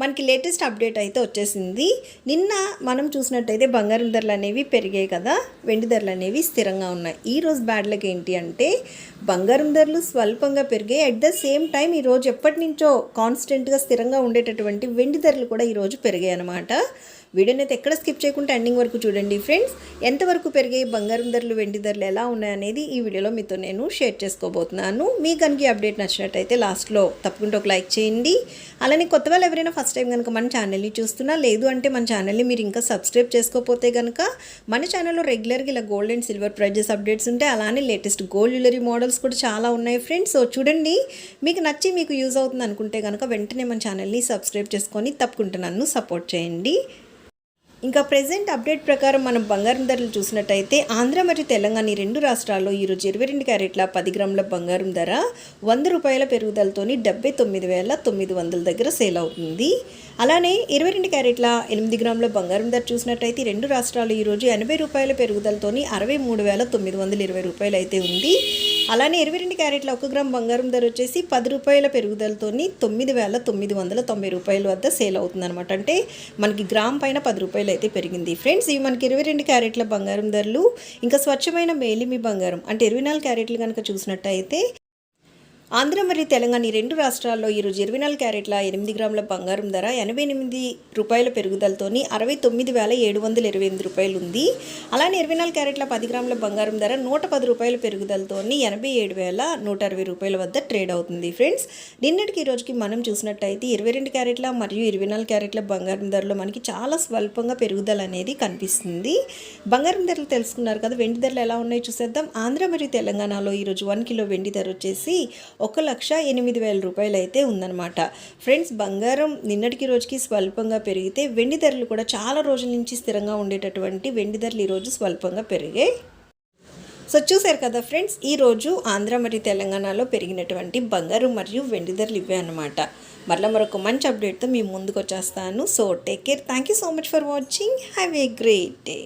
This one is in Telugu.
మనకి లేటెస్ట్ అప్డేట్ అయితే వచ్చేసింది. నిన్న మనం చూసినట్టయితే బంగారం ధరలు అనేవి పెరిగాయి కదా వెండి ధరలు అనేవి స్థిరంగా ఉన్నాయి. ఈ రోజు బ్యాడ్లకి ఏంటి అంటే బంగారం ధరలు స్వల్పంగా పెరిగాయి. అట్ ద సేమ్ టైం ఈరోజు ఎప్పటి నుంచో కాన్స్టెంట్గా స్థిరంగా ఉండేటటువంటి వెండి ధరలు కూడా ఈరోజు పెరిగాయి అనమాట వీడియోని అయితే ఎక్కడ స్కిప్ చేయకుండా ఎండింగ్ వరకు చూడండి ఫ్రెండ్స్ ఎంతవరకు పెరిగాయి బంగారం ధరలు వెండి ధరలు ఎలా ఉన్నాయనేది ఈ వీడియోలో మీతో నేను షేర్ చేసుకోబోతున్నాను. మీ కనుక అప్డేట్ నచ్చినట్టయితే లాస్ట్లో తప్పకుండా ఒక లైక్ చేయండి. అలానే కొత్త వాళ్ళు ఎవరైనా ఫస్ట్ టైం కనుక మన ఛానల్ని చూస్తున్నా లేదు అంటే మన ఛానల్ని మీరు ఇంకా సబ్స్క్రైబ్ చేసుకోకపోతే కనుక మన ఛానల్లో రెగ్యులర్గా ఇలా gold and silver prizes updates ఉంటాయి అలానే లేటెస్ట్ గోల్డ్ జ్యువెలరీ మోడల్స్ కూడా చాలా ఉన్నాయి ఫ్రెండ్స్ సో చూడండి మీకు నచ్చి మీకు యూజ్ అవుతుంది అనుకుంటే కనుక వెంటనే మన ఛానల్ని సబ్స్క్రైబ్ చేసుకొని తప్పకుండా నన్ను సపోర్ట్ చేయండి. ఇంకా ప్రజెంట్ అప్డేట్ ప్రకారం మనం బంగారం ధరలు చూసినట్టయితే ఆంధ్ర మరియు తెలంగాణ ఈ రెండు రాష్ట్రాల్లో ఈరోజు ఇరవై రెండు క్యారెట్ల పది గ్రాముల బంగారం ధర వంద రూపాయల పెరుగుదలతోని డెబ్బై తొమ్మిది వేల తొమ్మిది వందల దగ్గర సేల్ అవుతుంది. అలానే ఇరవై రెండు క్యారెట్ల ఎనిమిది గ్రాముల బంగారం ధర చూసినట్టయితే రెండు రాష్ట్రాలు ఈరోజు ఎనభై రూపాయల పెరుగుదలతోని అరవై మూడు వేల తొమ్మిది వందల ఇరవై రూపాయలు అయితే ఉంది. అలానే ఇరవై రెండు క్యారెట్ల ఒక గ్రామ్ బంగారం ధర వచ్చేసి పది రూపాయల పెరుగుదలతోని తొమ్మిది వేల తొమ్మిది వందల తొంభై రూపాయల వద్ద సేల్ అవుతుంది అనమాట అంటే మనకి గ్రామ్ పైన పది రూపాయలు అయితే పెరిగింది. ఫ్రెండ్స్ ఇవి మనకి ఇరవై రెండు క్యారెట్ల బంగారం ధరలు ఇంకా స్వచ్ఛమైన మేలిమి బంగారం అంటే ఇరవై నాలుగు క్యారెట్లు కనుక చూసినట్టయితే ఆంధ్ర మరియు తెలంగాణ ఈ రెండు రాష్ట్రాల్లో ఈరోజు ఇరవై నాలుగు క్యారెట్ల ఎనిమిది గ్రాముల బంగారం ధర ఎనభై ఎనిమిది రూపాయల పెరుగుదలతోని అరవై తొమ్మిది వేల ఏడు వందల ఇరవై ఎనిమిది రూపాయలు ఉంది. అలానే ఇరవై నాలుగు క్యారెట్ల పది గ్రాముల బంగారం ధర నూట పది రూపాయల పెరుగుదలతోని ఎనభై ఏడు వేల నూట అరవై రూపాయల వద్ద ట్రేడ్ అవుతుంది ఫ్రెండ్స్. నిన్నటికి ఈ రోజుకి మనం చూసినట్టయితే ఇరవై రెండు క్యారెట్ల మరియు ఇరవై నాలుగు క్యారెట్ల బంగారం ధరలో మనకి చాలా స్వల్పంగా పెరుగుదల అనేది కనిపిస్తుంది. బంగారం ధరలు తెలుసుకున్నారు కదా వెండి ధరలు ఎలా ఉన్నాయో చూసేద్దాం. ఆంధ్ర మరియు తెలంగాణలో ఈరోజు వన్ కిలో వెండి ధర వచ్చేసి ఒక లక్ష ఎనిమిది వేల రూపాయలు అయితే ఉందన్నమాట. ఫ్రెండ్స్ బంగారం నిన్నటికి రోజుకి స్వల్పంగా పెరిగితే వెండి ధరలు కూడా చాలా రోజుల నుంచి స్థిరంగా ఉండేటటువంటి వెండి ధరలు ఈరోజు స్వల్పంగా పెరిగాయి. సో చూశారు కదా ఫ్రెండ్స్ ఈరోజు ఆంధ్ర మరియు తెలంగాణలో పెరిగినటువంటి బంగారు మరియు వెండి ధరలు ఇవే అనమాట మరలా మరొక మంచి అప్డేట్తో మీ ముందుకు వచ్చేస్తాను. So take care thank you so much for watching have a great day